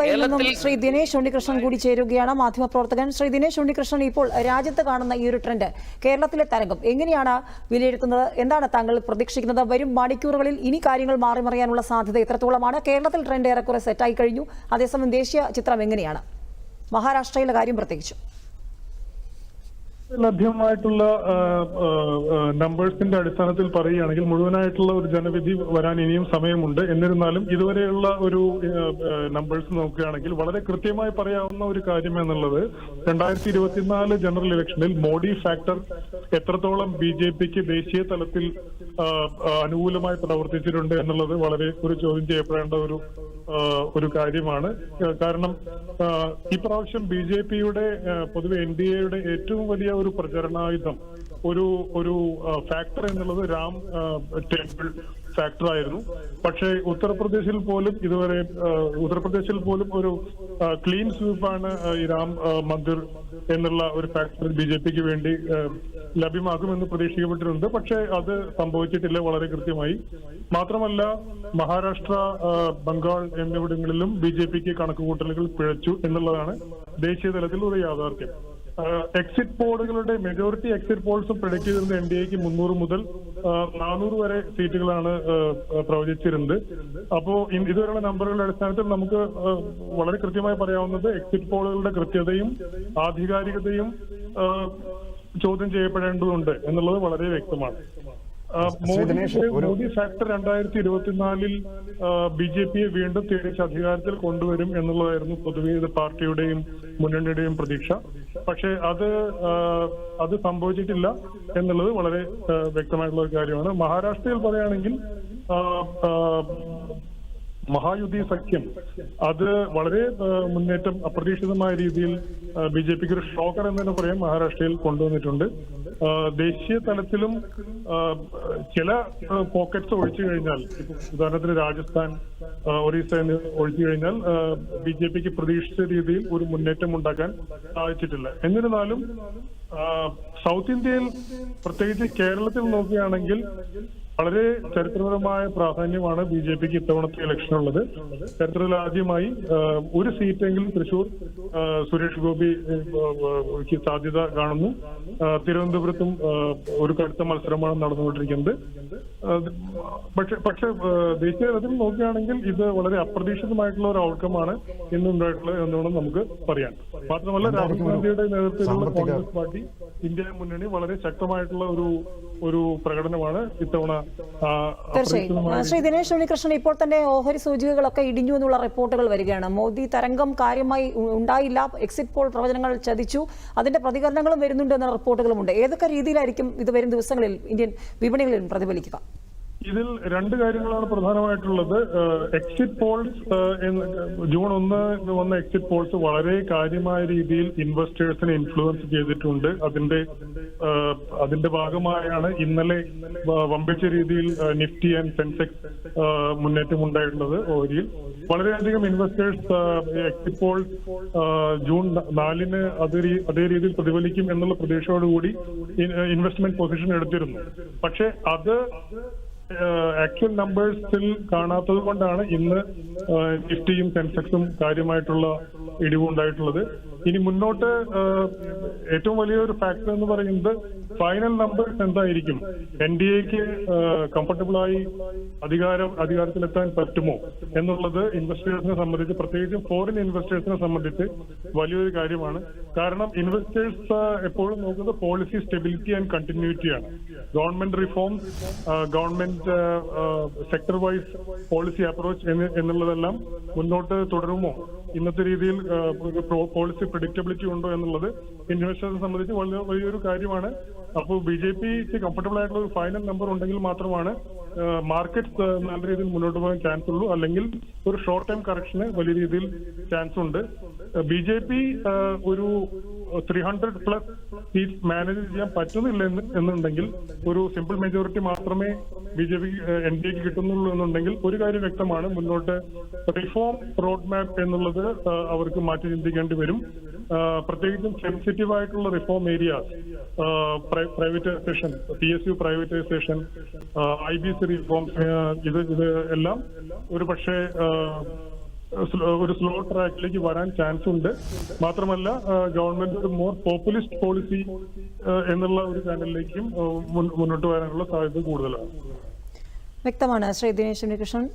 മുംബൈയിൽ നിന്നും ശ്രീ ദിനേശ് ഉണ്ണികൃഷ്ണൻ കൂടി ചേരുകയാണ് മാധ്യമപ്രവർത്തകൻ. ശ്രീ ദിനേശ് ഉണ്ണികൃഷ്ണൻ ഇപ്പോൾ രാജ്യത്ത് കാണുന്ന ഈ ഒരു ട്രെൻഡ് കേരളത്തിലെ തരംഗം എങ്ങനെയാണ് വിലയിരുത്തുന്നത്? എന്താണ് താങ്കൾ പ്രതീക്ഷിക്കുന്നത്? വരും മണിക്കൂറുകളിൽ ഇനി കാര്യങ്ങൾ മാറിമറിയാനുള്ള സാധ്യത എത്രത്തോളമാണ്? കേരളത്തിൽ ട്രെൻഡ് ഏറെക്കുറെ സെറ്റായി കഴിഞ്ഞു. അതേസമയം ദേശീയ ചിത്രം എങ്ങനെയാണ്? മഹാരാഷ്ട്രയിലെ കാര്യം പ്രത്യേകിച്ചും. ലഭ്യമായിട്ടുള്ള നമ്പേഴ്സിന്റെ അടിസ്ഥാനത്തിൽ പറയുകയാണെങ്കിൽ മുഴുവനായിട്ടുള്ള ഒരു ജനവിധി വരാൻ ഇനിയും സമയമുണ്ട്. എന്നിരുന്നാലും ഇതുവരെയുള്ള ഒരു നമ്പേഴ്സ് നോക്കുകയാണെങ്കിൽ വളരെ കൃത്യമായി പറയാവുന്ന ഒരു കാര്യം എന്നുള്ളത് രണ്ടായിരത്തി ഇരുപത്തിനാല് ജനറൽ ഇലക്ഷനിൽ മോഡി ഫാക്ടർ എത്രത്തോളം ബി ജെ പിക്ക് ദേശീയ തലത്തിൽ അനുകൂലമായി പ്രവർത്തിച്ചിട്ടുണ്ട് എന്നുള്ളത് വളരെ ഒരു ചോദ്യം ചെയ്യപ്പെടേണ്ട ഒരു ഒരു കാര്യമാണ്. കാരണം ഇപ്രാവശ്യം ബി ജെ പിയുടെ പൊതുവെ എൻ ഡി എയുടെ ഏറ്റവും വലിയ ഒരു പ്രചരണായുധം ഒരു ഒരു ഫാക്ടർ എന്നുള്ളത് രാം ടെമ്പിൾ ഫാക്ടർ ആയിരുന്നു. പക്ഷേ ഉത്തർപ്രദേശിൽ പോലും ഇതുവരെ ഉത്തർപ്രദേശിൽ പോലും ഒരു ക്ലീൻ സ്വീപ്പാണ് ഈ രാം മന്ദിർ എന്നുള്ള ഒരു ഫാക്ടർ ബി ജെ പിക്ക് വേണ്ടി ലഭ്യമാകുമെന്ന് പ്രതീക്ഷിക്കപ്പെട്ടിട്ടുണ്ട്. പക്ഷേ അത് സംഭവിച്ചിട്ടില്ല വളരെ കൃത്യമായി. മാത്രമല്ല മഹാരാഷ്ട്ര ബംഗാൾ എന്നിവിടങ്ങളിലും ബി ജെ പിക്ക് കണക്കുകൂട്ടലുകൾ പിഴച്ചു എന്നുള്ളതാണ് ദേശീയ തലത്തിൽ ഒരു യാഥാർത്ഥ്യം. എക്സിറ്റ് പോളുകളുടെ മെജോറിറ്റി എക്സിറ്റ് പോൾസും പ്രൊഡിക്ട് ചെയ്തിരുന്നത് എൻ ഡി എക്ക് മുന്നൂറ് മുതൽ നാനൂറ് വരെ സീറ്റുകളാണ് പ്രവചിച്ചിരുന്നത്. അപ്പോ ഇതുവരെയുള്ള നമ്പറുകളുടെ അടിസ്ഥാനത്തിൽ നമുക്ക് വളരെ കൃത്യമായി പറയാവുന്നത് എക്സിറ്റ് പോളുകളുടെ കൃത്യതയും ആധികാരികതയും ചോദ്യം ചെയ്യപ്പെടേണ്ടതുണ്ട് എന്നുള്ളത് വളരെ വ്യക്തമാണ്. മോദി ഫാക്ടർ രണ്ടായിരത്തി ഇരുപത്തിനാലിൽ ബി ജെ പിയെ വീണ്ടും തിരിച്ച് അധികാരത്തിൽ കൊണ്ടുവരും എന്നുള്ളതായിരുന്നു പൊതുവെ ഇത് പാർട്ടിയുടെയും മുന്നണിയുടെയും പ്രതീക്ഷ. പക്ഷേ അത് അത് സംഭവിച്ചിട്ടില്ല എന്നുള്ളത് വളരെ വ്യക്തമായിട്ടുള്ള ഒരു കാര്യമാണ്. മഹാരാഷ്ട്രയിൽ പറയുകയാണെങ്കിൽ മഹായുദ്ധി സഖ്യം അത് വളരെ മുന്നേറ്റം അപ്രതീക്ഷിതമായ രീതിയിൽ ബി ജെ പിക്ക് ഒരു ഷോക്കർ എന്ന് തന്നെ പറയാം. മഹാരാഷ്ട്രയിൽ കൊണ്ടുവന്നിട്ടുണ്ട്. ദേശീയ തലത്തിലും ചില പോക്കറ്റ്സ് ഒഴിച്ചു കഴിഞ്ഞാൽ ഉദാഹരണത്തിന് രാജസ്ഥാൻ ഒറീസ ഒഴിച്ചു കഴിഞ്ഞാൽ ബി ജെ പിക്ക് പ്രതീക്ഷിച്ച രീതിയിൽ ഒരു മുന്നേറ്റം ഉണ്ടാക്കാൻ സാധിച്ചിട്ടില്ല. എന്നിരുന്നാലും സൗത്ത് ഇന്ത്യയിൽ പ്രത്യേകിച്ച് കേരളത്തിൽ നോക്കുകയാണെങ്കിൽ വളരെ ചരിത്രപരമായ പ്രാധാന്യമാണ് ബി ജെ പിക്ക് ഇത്തവണത്തെ ഇലക്ഷൻ ഉള്ളത്. ചരിത്രത്തിൽ ആദ്യമായി ഒരു സീറ്റെങ്കിലും തൃശൂർ സുരേഷ് ഗോപി ആ, ആ, സാധ്യത കാണുന്നു. തിരുവനന്തപുരത്തും ഒരു കടുത്ത മത്സരമാണ് നടന്നുകൊണ്ടിരിക്കുന്നത്. പക്ഷെ പക്ഷെ ദേശീയ തലത്തിൽ നോക്കുകയാണെങ്കിൽ ഇത് വളരെ അപ്രതീക്ഷിതമായിട്ടുള്ള ഒരു ഔട്ട്കമാണ് ഇന്നുണ്ടായിട്ടുള്ളത് എന്നുവേണം നമുക്ക് പറയാൻ. മാത്രമല്ല രാഹുൽ ഗാന്ധിയുടെ നേതൃത്വത്തിലുള്ള കോൺഗ്രസ് പാർട്ടി ഇന്ത്യ മുന്നണി വളരെ ശക്തമായിട്ടുള്ള ഒരു ഒരു പ്രകടനമാണ് ഇത്തവണ തീർച്ചയായും. ശ്രീ ദിനേശ് ഉണ്ണികൃഷ്ണൻ ഇപ്പോൾ തന്നെ ഓഹരി സൂചികകളൊക്കെ ഇടിഞ്ഞു എന്നുള്ള റിപ്പോർട്ടുകൾ വരികയാണ്. മോദി തരംഗം കാര്യമായി ഉണ്ടായില്ല. എക്സിറ്റ് പോൾ പ്രവചനങ്ങൾ ചതിച്ചു. അതിന്റെ പ്രതികരണങ്ങളും വരുന്നുണ്ട് എന്ന റിപ്പോർട്ടുകളുമുണ്ട്. ഏതൊക്കെ രീതിയിലായിരിക്കും ഇത് വരും ദിവസങ്ങളിൽ ഇന്ത്യൻ വിപണികളിൽ പ്രതിഫലിക്കുക? ഇതിൽ രണ്ട് കാര്യങ്ങളാണ് പ്രധാനമായിട്ടുള്ളത്. എക്സിറ്റ് പോൾസ് ജൂൺ ഒന്ന് വന്ന എക്സിറ്റ് പോൾസ് വളരെ കാര്യമായ രീതിയിൽ ഇൻവെസ്റ്റേഴ്സിനെ ഇൻഫ്ലുവൻസ് ചെയ്തിട്ടുണ്ട്. അതിന്റെ അതിന്റെ ഭാഗമായാണ് ഇന്നലെ വമ്പിച്ച രീതിയിൽ നിഫ്റ്റി ആൻഡ് സെൻസെക്സ് മുന്നേറ്റം ഉണ്ടായിട്ടുള്ളത് ഓരിയിൽ വളരെയധികം ഇൻവെസ്റ്റേഴ്സ് എക്സിറ്റ് പോൾ ജൂൺ നാലിന് അത് അതേ രീതിയിൽ പ്രതിഫലിക്കും എന്നുള്ള പ്രതീക്ഷയോടുകൂടി ഇൻവെസ്റ്റ്മെന്റ് പൊസിഷൻ എടുത്തിരുന്നു. പക്ഷെ അത് ആക്ച്വൽ നമ്പേഴ്സിൽ കാണാത്തത് കൊണ്ടാണ് ഇന്ന് നിഫ്റ്റിയും സെൻസെക്സും കാര്യമായിട്ടുള്ള ഇടിവുണ്ടായിട്ടുള്ളത് ഇനി മുന്നോട്ട് ഏറ്റവും വലിയൊരു ഫാക്ടർ എന്ന് പറയുന്നത് ഫൈനൽ നമ്പേഴ്സ് എന്തായിരിക്കും? എൻ ഡി എക്ക് കംഫർട്ടബിൾ ആയി അധികാരം അധികാരത്തിലെത്താൻ പറ്റുമോ? എന്നുള്ളത് ഇൻവെസ്റ്റേഴ്സിനെ സംബന്ധിച്ച് പ്രത്യേകിച്ചും ഫോറിൻ ഇൻവെസ്റ്റേഴ്സിനെ സംബന്ധിച്ച് വലിയൊരു കാര്യമാണ്. കാരണം ഇൻവെസ്റ്റേഴ്സ് എപ്പോഴും നോക്കുന്നത് policy stability and കണ്ടിന്യൂറ്റിയാണ് government reforms government sector wise policy approach എന്നുള്ളതെല്ലാം മുന്നോട്ട് തുടരുമോ? ഇന്നത്തെ രീതിയിൽ പോളിസി പ്രിഡിക്റ്റബിലിറ്റി ഉണ്ടോ എന്നുള്ളത് ഇൻവെസ്റ്റേഴ്സിനെ സംബന്ധിച്ച് വളരെ വലിയൊരു കാര്യമാണ്. അപ്പോൾ ബി ജെ പിക്ക് കംഫർട്ടബിൾ ആയിട്ടുള്ള ഒരു ഫൈനൽ നമ്പർ ഉണ്ടെങ്കിൽ മാത്രമാണ് മാർക്കറ്റ് നല്ല രീതിയിൽ മുന്നോട്ട് പോകാൻ ചാൻസ് ഉള്ളൂ. അല്ലെങ്കിൽ ഒരു ഷോർട്ട് ടൈം കറക്ഷന് വലിയ രീതിയിൽ ചാൻസ് ഉണ്ട്. ബി ജെ പി ഒരു three hundred plus seat manage ചെയ്യാൻ പറ്റുന്നില്ല എന്നുണ്ടെങ്കിൽ ഒരു സിമ്പിൾ മെജോറിറ്റി മാത്രമേ B J P N D എക്ക് കിട്ടുന്നുള്ളൂ എന്നുണ്ടെങ്കിൽ ഒരു കാര്യം വ്യക്തമാണ്. മുന്നോട്ട് റിഫോം റോഡ് മാപ്പ് എന്നുള്ളത് അവർക്ക് മാറ്റി ചിന്തിക്കേണ്ടി വരും. പ്രത്യേകിച്ചും സെൻസിറ്റീവ് ആയിട്ടുള്ള reform areas privatisation P S U privatisation I B C reform ഇത് ഇത് എല്ലാം ഒരു പക്ഷേ ഒരു സ്ലോ ട്രാക്കിലേക്ക് വരാൻ ചാൻസ് ഉണ്ട്. മാത്രമല്ല ഗവൺമെന്റ് ഒരു മോർ പോപ്പുലിസ്റ്റ് പോളിസി എന്നുള്ള ഒരു ചാനലിലേക്കും മുന്നോട്ട് വരാനുള്ള സാധ്യത കൂടുതലാണ്. വ്യക്തമാണ്. ശ്രീ ദിനേശ് ഉണ്ണികൃഷ്ണൻ.